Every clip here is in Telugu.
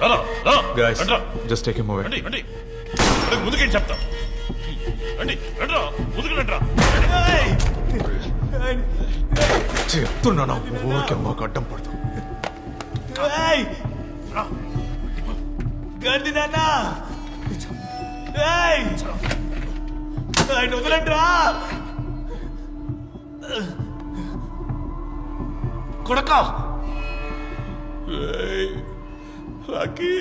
రండ్రా. just take him away. రండి, రండి. ముందుకేం చెప్తా రండి రండ్రా ముందుకు రండ్రా చెప్తున్నాను ఊరికే మాకు అడ్డం పడతాం గాంధీ నాన్న! ఏయ్! ఆయన వదలండిరా కొడక! రాకీ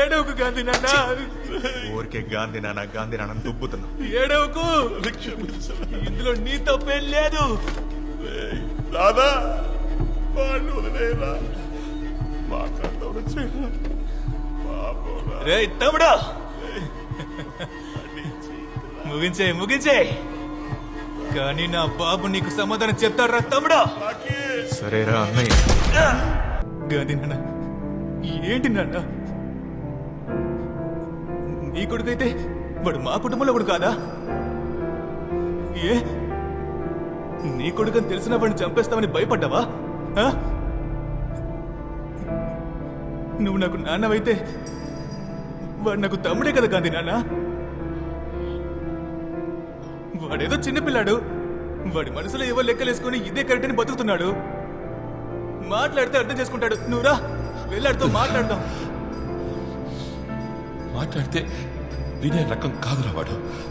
ఏడవకు గాంధీ నాన్న. ఊరికే గాంధీ నాన్న గాంధీ నాన్న దుబ్బుతున్నా. ఏడవకు. ఇందులో నీ తప్పేం లేదు. రాదా వాళ్ళు వదిలేరా పాపం రే తమ్ముడు. ముగించే ముగించే. కానీ నా బాబు నీకు సమాధానం చెప్తాడ్రా తమ్ముడు. సరేరా అన్నయ్య. గాంధీ నాన్న ఏంటి నాన్న? నీ కొడుకైతే వాడు మా కుటుంబంలో వాడు కాదా? ఏ? నీ కొడుకని తెలిసిన వాడిని చంపేస్తామని భయపడ్డావా? ఆ? నువ్వు నాకు నాన్నవైతే వాడు నాకు తమ్ముడే కదా గాంధీ నాన్న. వాడేదో చిన్నపిల్లాడు. వాడి మనసులో ఏవో లెక్కలేసుకొని ఇదే కరెక్ట్ అని బతుకుతున్నాడు. మాట్లాడితే అర్థం చేసుకుంటాడు. నువ్వురా వెళ్ళాడుతో మాట్లాడదాం. మాట్లాడితే వినే రకం కాదురా వాడు.